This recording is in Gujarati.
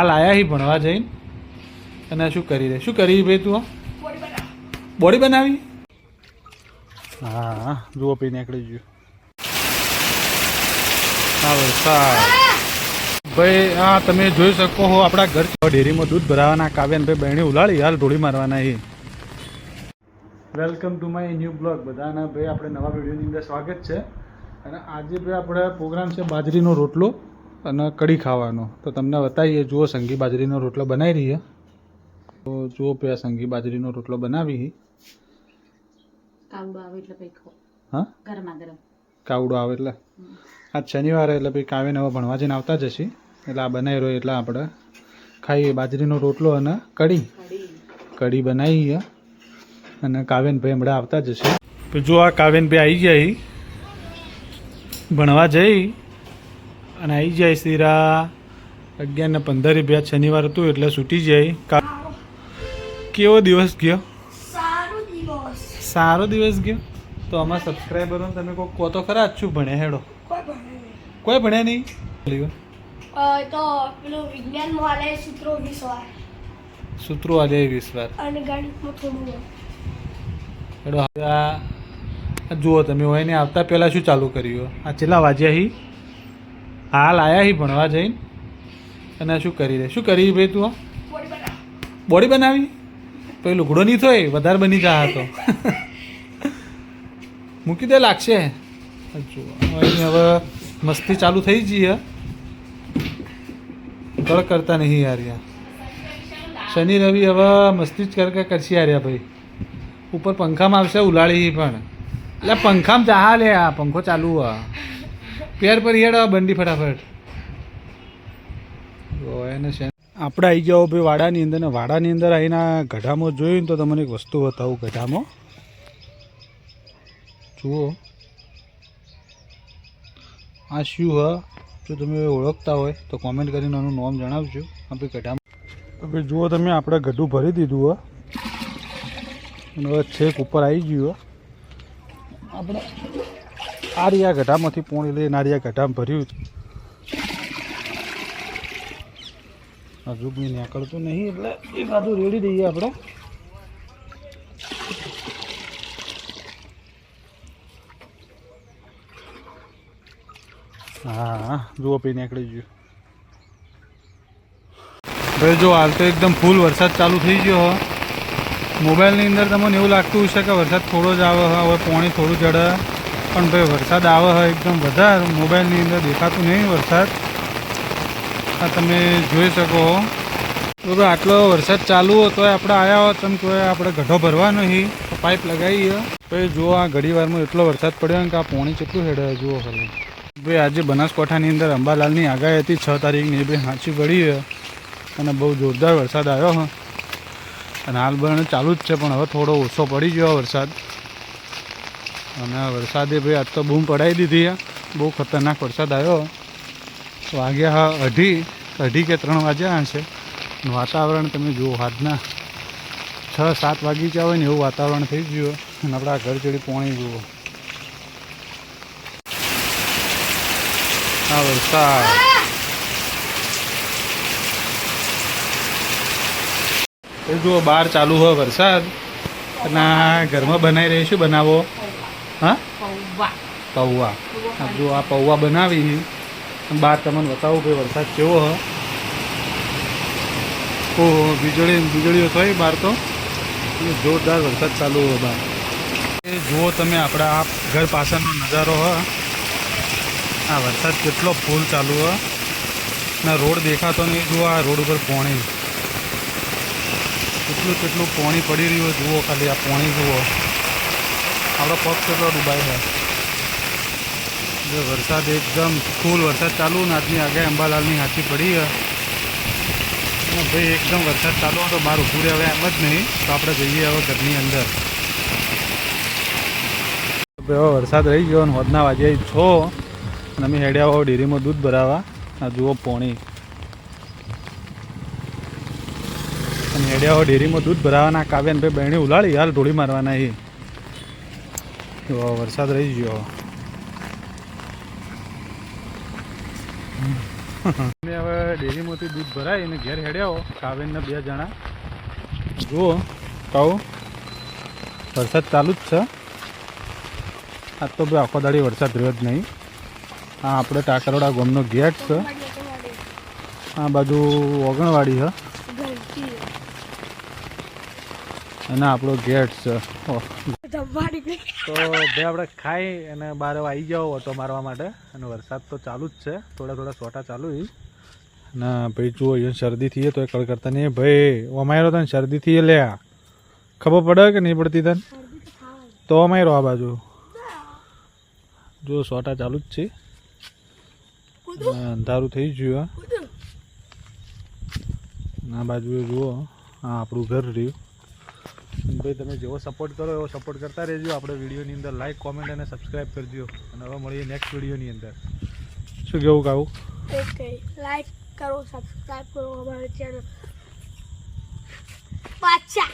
હાલ આયા હી ભણવા જઈને. અને શું કરી રહી? શું કરી ભાઈ તું બોડી બનાવી? હા, જુઓ પી નીકળી ગયું. હા વરસાદ ભાઈ, હા, તમે જોઈ શકો હો, આપણા ઘર ડેરીમાં દૂધ ભરાવાના કાવ્યાને ભાઈ, બહેણી ઉલાળી, હાલ ઢોળી મારવાના એ welcome to my new blog બધાના. ભાઈ, આપણે નવા વિડીયોની અંદર સ્વાગત છે. અને આજે ભાઈ, આપણે પ્રોગ્રામ છે બાજરીનો રોટલો. અને કઢી ખાવાનો. તો તમને બતાવીએ જુઓ સંગી બાજરીનો રોટલો બનાવી રહીએ તો જુઓ પે સંઘી સંગી બાજરીનો રોટલો બનાવી કાવડો આવે એટલે હા? ગરમા ગરમ. કાવડો આવે એટલે? આજ શનિવારે એટલે ભાઈ કાવે હવે ભણવા જઈને આવતા જશે એટલે આ બનાવી રહ્યો એટલે આપણે ખાઈએ બાજરીનો રોટલો અને કઢી. કઢી. કઢી બનાવીએ અને કાવ્યનભાઈ હમણાં આવતા જશે તો જો આ કાવ્યનભાઈ આવી જાય ભણવા જઈ. અને આવી જાય શીરા. અગિયાર ને પંદર રૂપિયા શનિવાર હતું એટલે છૂટી જાય. કેવો દિવસ ગયો? સારો દિવસ. ગયો? તો અમારા સબસ્ક્રાઈબરોને તમે કોઈ કહો તો ખરા જ શું ભણ્યા હેડો. કોઈ ભણ્યા નહીં. તો પેલું વિજ્ઞાન વાલે સૂત્રો વીસ વાર. સૂત્રો આજે વીસ વાર. અને ગણિતમાં થોડું હેડો હવે આ જુઓ તમે હોય ને આવતા પહેલાં શું ચાલુ કર્યું? આ છેલ્લા વાજ્યા હી? હાલ આવ્યા હી ભણવા જઈને. અને શું કરી રે શું કરી ભાઈ તું બોડી બોડી બનાવી? તો એ લુગડો નહીં થોય વધારે બની જા હતો મૂકી દે લાગશે. હવે એની હવે મસ્તી ચાલુ થઈ ગઈ હે. કળ કરતા નહીં યાર યાર. શનિ રવિ હવે મસ્તી જ કરે કરશી યાર ભાઈ. ઉપર પંખામાં આવશે ઉલાળી પણ. એટલે પંખામાં જહા લે આ પંખો ચાલુ આ પેર પર હેડ બંડી ફટાફટ. એને આપણે આવી જાઓ ભાઈ વાડાની અંદર ને વાડાની અંદર આવીને ગઢામાં જોયું ને તો તમને એક વસ્તુ બતાવું ગઢામાં. જુઓ. આ શું હ? જો તમે ઓળખતા હોય તો કોમેન્ટ કરીને આનું નામ જણાવજો. આપણે ગઢામાં. હવે જુઓ તમે, આપણે ગઢું ભરી દીધું હો. અને હવે છેક ઉપર આવી ગયું આપણે આ રહ્યા ગઢામાંથી પોણી લઈને આરિયા ગઢામાં ભર્યું હજુ બી નીકળતું નહીં, એટલે એ બાજુ રેડી દઈએ આપણે. હા, જુઓ પી નીકળી ગયું. ભાઈ, જો હાલ તો એકદમ ફૂલ વરસાદ ચાલુ થઈ ગયો મોબાઈલની અંદર તમને એવું લાગતું હશે કે વરસાદ થોડો જ આવે હવે પાણી થોડું ચડે પણ ભાઈ વરસાદ આવે હોય એકદમ વધારે. મોબાઈલની અંદર દેખાતું નહીં વરસાદ. આ તમે જોઈ શકો. તો ભાઈ આટલો વરસાદ ચાલુ હોય તોય આપણે આવ્યા હોત તમે તો આપણે ગઢો ભરવાનો નહીં. પાઇપ લગાવીએ. ભાઈ જુઓ આ ઘડીવારમાં એટલો વરસાદ પડ્યો ને કે આ પોણી કેટલું હેડે જુઓ ખાલી. ભાઈ આજે બનાસકાંઠાની અંદર અંબાલાલની આગાહી હતી છ તારીખની. એ ભાઈ સાચી પડી અને બહુ જોરદાર વરસાદ આવ્યો હ. અને હાલ ચાલુ જ છે, પણ હવે થોડો ઓછો પડી ગયો વરસાદ. અને વરસાદે ભાઈ આજ તો બૂમ પડાવી દીધી બહુ ખતરનાક વરસાદ આવ્યો. વાગ્યા અઢી અઢી કે ત્રણ વાગ્યા છે વાતાવરણ તમે જુઓ, આજના છ, સાત વાગી ગયા હોય ને એવું વાતાવરણ થઈ ગયું અને આપણા ઘર ચડી પોણી જુઓ. આ વરસાદ. એ જુઓ, બહાર ચાલુ હોય વરસાદ. અને ઘરમાં બનાવી રહીશું, બનાવો. હા? પૌવા. જો આ પૌવા બનાવી બાર બહાર તમને બતાવું ભાઈ વરસાદ કેવો હ. ઓહો વીજળી વીજળીઓ થઈ બહાર તો? જોરદાર વરસાદ ચાલુ હોય બહાર. એ જુઓ તમે આપણા આ ઘર પાછળનો નજારો હ. આ વરસાદ કેટલો ફૂલ ચાલુ હ. ના રોડ દેખાતો નહીં જુઓ આ રોડ ઉપર પોણી. કેટલું કેટલું પોણી પડી રહ્યું જુઓ ખાલી આ પોણી જુઓ. આપણો પગ કેટલો ડૂબાય છે. જો વરસાદ એકદમ ફૂલ વરસાદ ચાલુ ને આજની આગળ અંબાલાલની હાથી પડી અને ભાઈ, એકદમ વરસાદ ચાલુ હતો, બહાર ઊભું રહે હવે એમ જ નહીં. તો આપણે જઈએ હવે ઘરની અંદર. હવે વરસાદ રહી ગયો અને હોદના વાગે છો. અને અમે હેડ્યા હોવ ડેરીમાં દૂધ ભરાવા. આ જુઓ પોણી. અને હેડ્યા હોવ ડેરીમાં દૂધ ભરાવાના કાવ્યાને ભાઈ બહેણી ઉલાળી, હાલ ઢોળી મારવાના એ જો વરસાદ રહી ગયો અમે હવે ડેરીમાંથી દૂધ ભરાય અને ઘેર હેડ્યા કાવેનના બે જણા. જુઓ કહું વરસાદ ચાલુ જ છે. આ તો ભાઈ આખો દાડી વરસાદ રહ્યો જ નહીં. આ આપણે ટાકરોડા ગામનો ગેટ છે. આ બાજુ ઓગણવાડી છે. અને આપણો ગેટ છે. તો બે આપણે ખાઈ અને બહાર આવી ગયા ઓટો મારવા માટે. અને વરસાદ તો ચાલુ જ છે. થોડા થોડા સોટા ચાલુ છે. અને ભાઈ જુઓ અહીંયા શરદી થઈ તો એ કળ કરતા નહીં. ભાઈ અમારો તને શરદી થઈ લે ખબર પડે કે નહીં પડતી તને? તો અમારો આ બાજુ. જો સોટા ચાલુ જ છે. અંધારું થઈ ગયું આ બાજુ જુઓ આ આપણું ઘર રહ્યું. ભાઈ, તમે જેવો સપોર્ટ કરો એવો સપોર્ટ કરતા રહેજો. આપણે વિડીયોની અંદર લાઈક કોમેન્ટ અને સબસ્ક્રાઈબ કરજો. અને હવે મળીએ નેક્સ્ટ વિડીયોની અંદર. શું કેવું કાવું ઓકે લાઈક કરો સબસ્ક્રાઇબ કરો અમારી ચેનલ પાછા